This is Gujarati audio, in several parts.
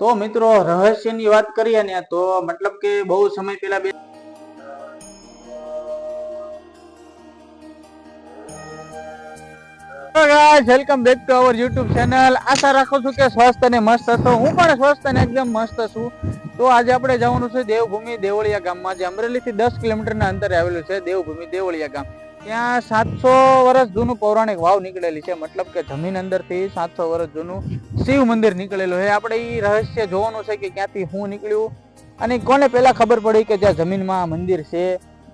તો મિત્રો, રહસ્યની વાત કરીએ ને, તો મતલબ કે બહુ સમય પહેલા બે welcome back to our YouTube channel આશા રાખું છું કે સ્વસ્થ અને મસ્ત હશો. હું પણ સ્વસ્થ અને એકદમ મસ્ત છું. તો આજે આપણે જવાનું છે દેવભૂમિ દેવળિયા ગામમાં, જે અમરેલીથી દસ કિલોમીટરના અંતરે આવેલું છે દેવભૂમિ દેવળિયા ગામ. ત્યાં સાતસો વર્ષ જૂનું પૌરાણિક વાવ નીકળેલી છે. મતલબ કે જમીન અંદરથી સાતસો વર્ષ જૂનું શિવ મંદિર નીકળેલું છે. આપણે એ રહસ્ય જોવાનું છે કે ક્યાંથી હું નીકળ્યું અને કોને પહેલાં ખબર પડી કે જ્યાં જમીનમાં મંદિર છે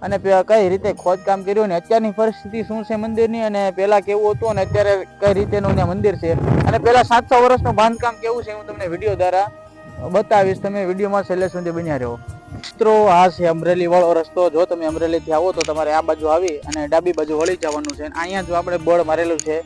અને કઈ રીતે ખોદકામ કર્યું અને અત્યારની પરિસ્થિતિ શું છે મંદિરની અને પહેલા કેવું હતું અને અત્યારે કઈ રીતેનું ત્યાં મંદિર છે. અને પહેલા સાતસો વર્ષનું બાંધકામ કેવું છે હું તમને વીડિયો દ્વારા બતાવીશ. તમે વિડીયોમાં છેલ્લે સુધી બન્યા રહો. મિત્રો, આ છે અમરેલી વાળો રસ્તો. જો તમે અમરેલીથી આવો તો તમારે આ બાજુ આવી અને ડાબી બાજુ વળી જવાનું છે. અહીંયા જો આપણે બોર્ડ મારેલું છે,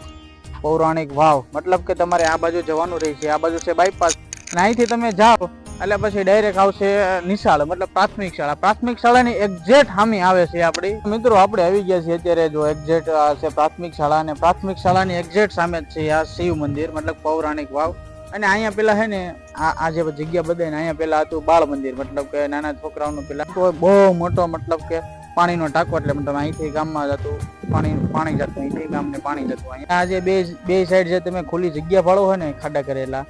પૌરાણિક વાવ. મતલબ કે તમારે આ બાજુ જવાનું રહે છે. આ બાજુ છે બાયપાસ અને અહીંથી તમે જાઓ, એટલે પછી ડાયરેક્ટ આવશે નિશાળ. મતલબ પ્રાથમિક શાળા. પ્રાથમિક શાળાની એક્ઝેક્ટ હામી આવે છે આપણી. મિત્રો, આપણે આવી ગયા છીએ અત્યારે જો એક્ઝેક્ટ છે પ્રાથમિક શાળા. અને પ્રાથમિક શાળાની એક્ઝેક્ટ સામે જ છે આ શિવ મંદિર. મતલબ પૌરાણિક વાવ. અને અહીંયા પેલા હે ને, આ જે જગ્યા ને અહીંયા પેલા હતું બાળ મંદિર મતલબ કે નાના છોકરાઓનું પેલા. બહુ મોટો મતલબ કે પાણીનો ટાંકો એટલે મતલબ અહીંથી ગામમાં જતું પાણી પાણી જતું અહીંથી ગામને પાણી જતું અહીંયા આજે બે બે સાઈડ જે તમે ખુલ્લી જગ્યા ફાળો હોય ને, ખાડા કરેલા,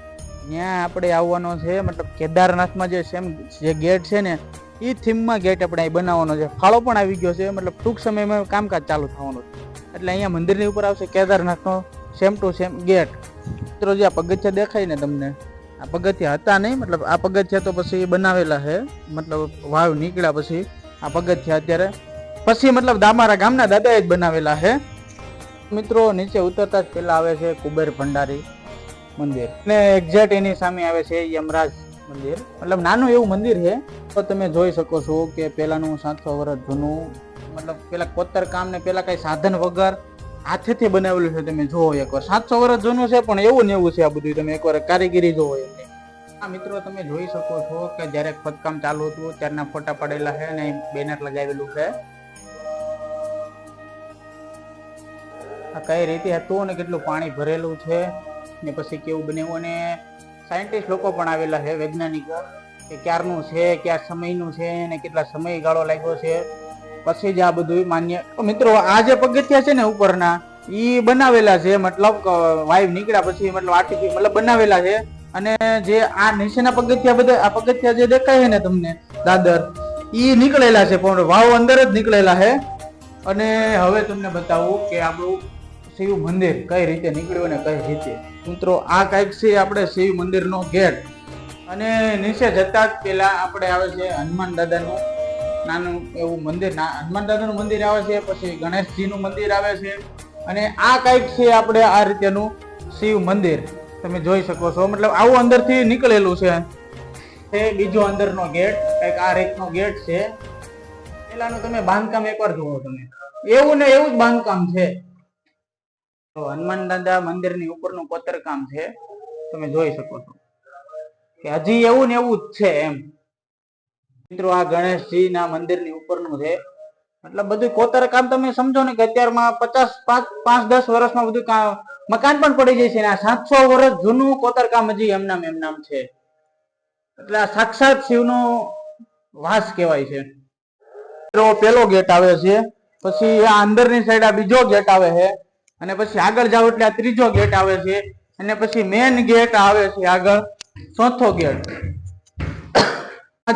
ત્યાં આપણે આવવાનો છે, મતલબ કેદારનાથમાં જે સેમ જે ગેટ છે ને એ થીમમાં ગેટ આપણે અહીં બનાવવાનો છે. ફાળો પણ આવી ગયો છે, મતલબ ટૂંક સમયમાં કામકાજ ચાલુ થવાનું એટલે અહીંયા મંદિરની ઉપર આવશે કેદારનાથનો સેમ ટુ સેમ ગેટ મિત્રો જે આ પગથિયા દેખાય ને તમને, આ પગથિયા હતા નહીં, મતલબ આ પગથિયા તો પછી બનાવેલા છે, મતલબ વાવ નીકળ્યા પછી આ પગથિયા અત્યારે. પછી મતલબ દામારા ગામના દાદાએ જ બનાવેલા છે. મિત્રો નીચે ઉતરતા જ પહેલાં આવે છે કુબેર ભંડારી મંદિર. ને એક્ઝેક્ટ એની સામે આવે છે યમરાજ મંદિર. મતલબ નાનું એવું મંદિર છે. તો તમે જોઈ શકો છો કે પહેલાંનું સાતસો વર્ષ જૂનું, મતલબ પેલા કોતર કામ ને પેલા કઈ સાધન વગર હાથેથી બનાવેલું છે તમે જોવો એકવાર સાતસો વર્ષ જૂનું છે, પણ એવું ને એવું છે આ બધું તમે એકવાર કારીગીરી જોવો એમની આ મિત્રો તમે જોઈ શકો છો કે જ્યારે ખોદકામ ચાલુ હતું, ત્યારના ફોટા પડેલા છે અને બેનર લગાવેલું છે. આ કઈ રીતે હતું અને કેટલું પાણી ભરેલું છે ને પછી કેવું બન્યું અને સાયન્ટિસ્ટ લોકો પણ આવેલા છે, વૈજ્ઞાનિકો, કે ક્યારનું છે, ક્યાં સમયનું છે અને કેટલા સમયગાળો લાગ્યો છે. પછી જ આ બધું માન્ય. મિત્રો, આ જે પગથિયા છે ને ઉપરના એ બનાવેલા છે, મતલબ વાઈવ નીકળ્યા પછી મતલબ આર્ટિફિશિયલ મતલબ બનાવેલા છે. અને જે આ નીચેના પગથિયા બધા, આ પગથિયા જે દેખાય છે ને તમને, દાદર એ નીકળેલા છે, પણ વાવ અંદર જ નીકળેલા છે. અને હવે તમને બતાવું કે આપણું શિવ મંદિર કઈ રીતે નીકળ્યું ને કઈ રીતે. મિત્રો, આ કંઈક છે આપણે શિવ મંદિરનો ગેટ અને નીચે જતા જ પેલા આપણે આવે છે હનુમાન દાદાનું નાનું એવું મંદિર હનુમાન દાદાનું મંદિર આવે છે, પછી ગણેશજીનું મંદિર આવે છે. અને આ કંઈક છે આપણે આ રીતેનું શિવ મંદિર. તમે જોઈ શકો છો. મતલબ આવું અંદરથી નીકળેલું છે. એ બીજો અંદરનો ગેટ, કંઈક આ રીતનો ગેટ છે. પેલાનું તમે બાંધકામ એકવાર જુઓ તમે. એવું ને એવું જ બાંધકામ છે. તો હનુમાન દાદા મંદિરની ઉપરનું કોતરકામ છે. તમે જોઈ શકો છો. કે હજી એવું ને એવું જ છે એમ. મિત્રો, આ ગણેશજી ના મંદિરની ઉપરનું છે. મતલબ બધું કોતરકામ તમે સમજો ને કે અત્યારમાં પચાસ પાંચ દસ વર્ષમાં બધું મકાન પણ પડી જાય છે આ સાતસો વર્ષ જૂનું કોતરકામ હજી એમનામ એમનામ છે. એટલે આ સાક્ષાત શિવનો વાસ કહેવાય છે. પેલો ગેટ આવે છે. પછી આ અંદરની સાઈડ આ બીજો ગેટ આવે છે. અને પછી આગળ જાવ એટલે આ ત્રીજો ગેટ આવે છે. અને પછી મેન ગેટ આવે છે આગળ ચોથો ગેટ.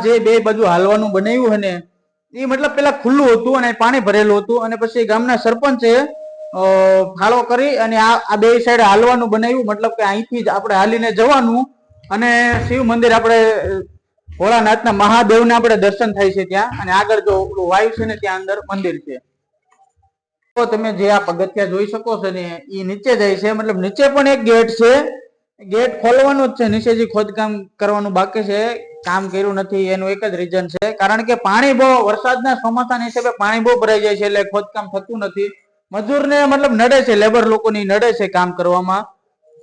જે બે બાજુ હાલવાનું બનાવ્યું હે ને એ મતલબ પેલા ખુલ્લું હતું અને પાણી ભરેલું હતું અને પછી ગામના સરપંચે ફાળો કરી અને આ બે સાઈડ હાલવાનું બનાવ્યું. મતલબ કે અહીંથી જ આપણે હાલીને જવાનું અને શિવ મંદિર આપણે, ભોળાનાથના મહાદેવના આપણે દર્શન થાય છે ત્યાં. અને આગળ જો ઓલું વાયુ છે ને ત્યાં અંદર મંદિર છે. તો તમે જે આ પગથિયા જોઈ શકો છો ને એ નીચે જાય છે. મતલબ નીચે પણ એક ગેટ છે. ગેટ ખોલવાનું જ છે. નીચે ખોદકામ કરવાનું બાકી છે. કામ કર્યું નથી, એનું એક જ રીઝન છે. કારણ કે પાણી બહુ, વરસાદના ચોમાસાના હિસાબે પાણી બહુ ભરાઈ જાય છે, એટલે ખોદકામ થતું નથી. મજૂરને મતલબ નડે છે લેબર લોકોની નડે છે કામ કરવામાં.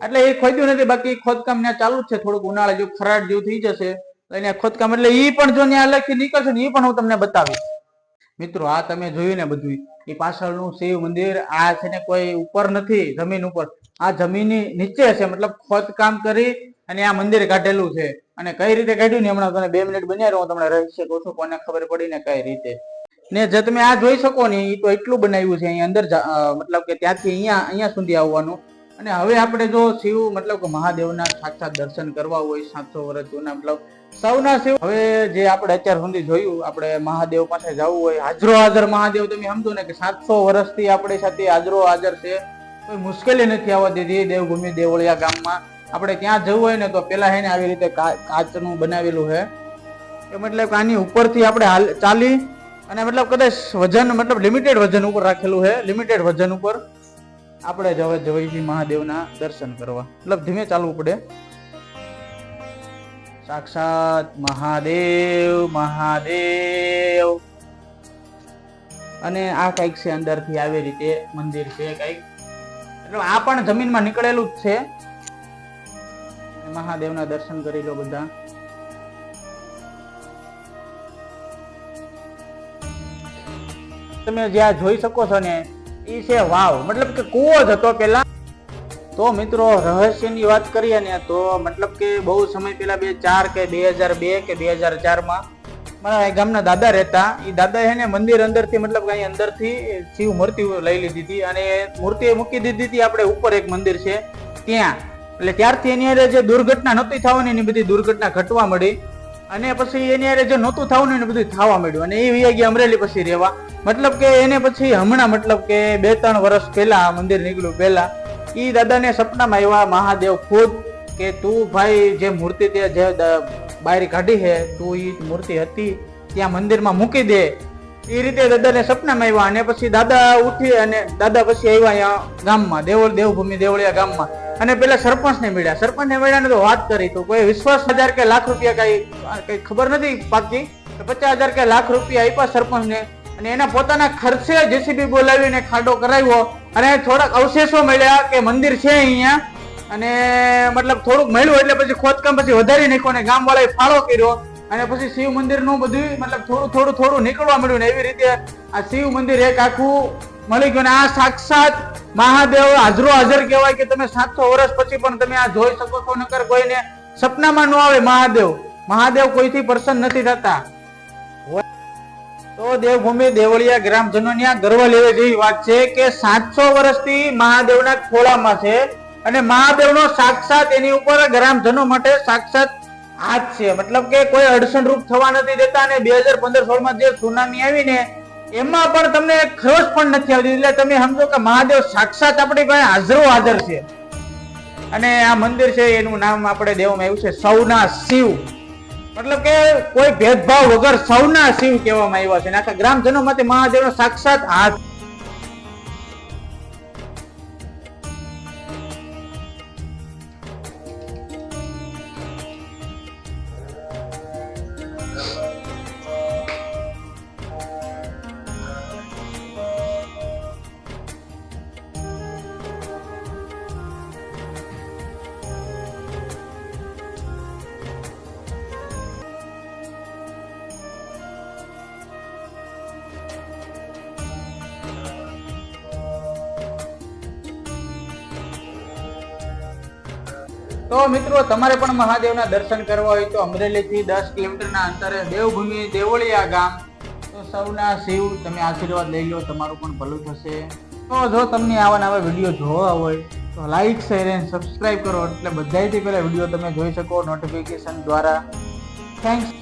એટલે એ ખોદ્યું નથી, બાકી ખોદકામ ત્યાં ચાલુ જ છે, થોડુંક ઉનાળા જેવું ખરાટ જેવું થઈ જશે. તો ખોદકામ, એટલે એ પણ જો ત્યાં અલગથી નીકળશે ને એ પણ હું તમને બતાવીશ. મિત્રો, આ તમે જોયું ને બધું એ પાછળનું શિવ મંદિર, આ છે ને કોઈ ઉપર નથી, જમીન ઉપર. આ જમીનની નીચે છે, મતલબ ખોદકામ કરી અને આ મંદિર કાઢેલું છે. અને કઈ રીતે કાઢ્યું ને હમણાં તમે બે મિનિટ બન્યા હું તમને રહસ્ય કહું છું કોને ખબર પડી ને કઈ રીતે. ને જે તમે આ જોઈ શકો ને એ તો એટલું બનાવ્યું છે અહીંયા અંદર મતલબ કે ત્યાંથી અહીંયા અહીંયા સુધી આવવાનું. અને હવે આપણે જો શિવ, મતલબ કે મહાદેવના સાક્ષાત દર્શન કરવા હોય, સાતસો વર્ષ જૂના, મતલબ સૌના શિવ. હવે જે આપણે અત્યાર સુધી જોયું, આપણે મહાદેવ પાસે જવું હોય, હાજરો હાજર મહાદેવ, તમે સમજો ને કે સાતસો વર્ષથી આપણી સાથે હાજરો હાજર છે. કોઈ મુશ્કેલી નથી આવવા દીધી દેવભૂમિ, દેવળિયા ગામમાં. આપણે ત્યાં જવું હોય ને તો પેલા હે ને આવી રીતે કાચનું બનાવેલું છે એ મતલબ આની ઉપરથી આપણે ચાલી અને મતલબ કદાચ વજન, મતલબ લિમિટેડ વજન ઉપર રાખેલું છે લિમિટેડ વજન ઉપર. આપણે જ જઈએ મહાદેવના દર્શન કરવા. મતલબ ધીમે ચાલવું પડે. સાક્ષાત મહાદેવ મહાદેવ. અને આ કંઈક છે અંદરથી આવી રીતે મંદિર છે કંઈક. એટલે આ પણ જમીનમાં નીકળેલું જ છે. મહાદેવના દર્શન કરી લો બધા. તમે જ્યાં જોઈ શકો છો ને એ છે વાવ. મતલબ કે કૂવો જ હતો પેલા. તો મિત્રો, રહસ્યની વાત કરીએ ને, તો મતલબ કે બહુ સમય પહેલા બે ચાર કે બે હજાર બે કે બે હજાર ચારમાં મારા ગામના દાદા રહેતા. એ દાદા એને મંદિર અંદરથી, મતલબ કે અહીં અંદરથી શિવ મૂર્તિ લઈ લીધી હતી. અને મૂર્તિ મૂકી દીધી હતી. આપણે ઉપર એક મંદિર છે, ત્યાં. એટલે ત્યારથી એની હારે જે દુર્ઘટના નહોતી થવાની એની બધી દુર્ઘટના ઘટવા મળી. અને પછી એની હારે જે નહોતું થવાનું એને બધું થવા માંડ્યું. અને એ વૈયા અમરેલી પછી રહેવા. મતલબ કે એને પછી હમણાં મતલબ કે બે ત્રણ વર્ષ પહેલા મંદિર નીકળ્યું પહેલા એ દાદાને સપનામાં આવ્યા મહાદેવ ખુદ કે તું ભાઈ જે મૂર્તિ તે જે બહાર કાઢી છે, તું એ મૂર્તિ હતી, ત્યાં મંદિરમાં મૂકી દે. એ રીતે દાદાને સપનામાં આવ્યા. અને પછી દાદા ઉઠી અને દાદા પછી આવ્યા ગામમાં, દેવળ, દેવભૂમિ, દેવળિયા ગામમાં. અને પેલા સરપંચને મળ્યા. સરપંચને મળ્યાને તો વાત કરી તો કોઈ વિશ્વાસ હજાર કે લાખ રૂપિયા કઈ કઈ ખબર નથી પાકી. પચાસ હજાર કે લાખ રૂપિયા આપ્યા સરપંચને અને એના પોતાના ખર્ચે જેસીબી બોલાવીને ખાડો કરાવ્યો અને થોડાક અવશેષો મળ્યા કે મંદિર છે અહીંયા. અને મતલબ થોડુંક મળ્યું એટલે પછી ખોદકામ પછી વધારી નાખ્યો અને ગામ વાળાએ ફાળો કર્યો. અને પછી શિવ મંદિરનું બધું મતલબ થોડું થોડું થોડું નીકળવા મળ્યું ને એવી રીતે આ શિવ મંદિર એક આખું મળી ગયું આ સાક્ષાત મહાદેવ હાજરો હાજર કહેવાય કે તમે સાતસો વર્ષ પછી પણ તમે આ જોઈ શકો છો, નકર કોઈને સપનામાં ન આવે મહાદેવ. મહાદેવ કોઈથી પ્રસન્ન નથી થતા. તો દેવભૂમિ દેવળિયા ગ્રામજનોની આ ગર્વ લેવા જેવી વાત છે કે સાતસો વર્ષથી મહાદેવના ખોળામાં છે અને મહાદેવનો સાક્ષાત એની ઉપર ગ્રામજનો માટે સાક્ષાત હાથ છે. મતલબ કે કોઈ અડચણ રૂપ થવા નથી દેતા અને બે હજાર પંદર સોળમાં જે સુનામી આવી ને એમાં પણ તમને ખરોચ પણ નથી આવતી. એટલે તમે સમજો કે મહાદેવ સાક્ષાત આપણી પાસે હાજરો હાજર છે. અને આ મંદિર છે, એનું નામ આપણે દેવામાં આવ્યું છે સૌના શિવ. મતલબ કે કોઈ ભેદભાવ વગર સૌના શિવ કહેવામાં આવ્યા છે. આખા ગ્રામજનો માટે મહાદેવનો સાક્ષાત હાથ તો મિત્રો, તમારે પણ મહાદેવના દર્શન કરવા હોય તો અમરેલીથી દસ કિલોમીટરના અંતરે દેવભૂમિ દેવળિયા ગામ. તો સૌના શિવ તમે આશીર્વાદ લઈ લો, તમારું પણ ભલું થશે. તો જો તમને આવા નવા વીડિયો જોવા હોય, તો લાઈક શેર એન્ડ સબસ્ક્રાઇબ કરો. એટલે બધાથી પહેલાં વીડિયો તમે જોઈ શકો નોટિફિકેશન દ્વારા. થેન્ક્સ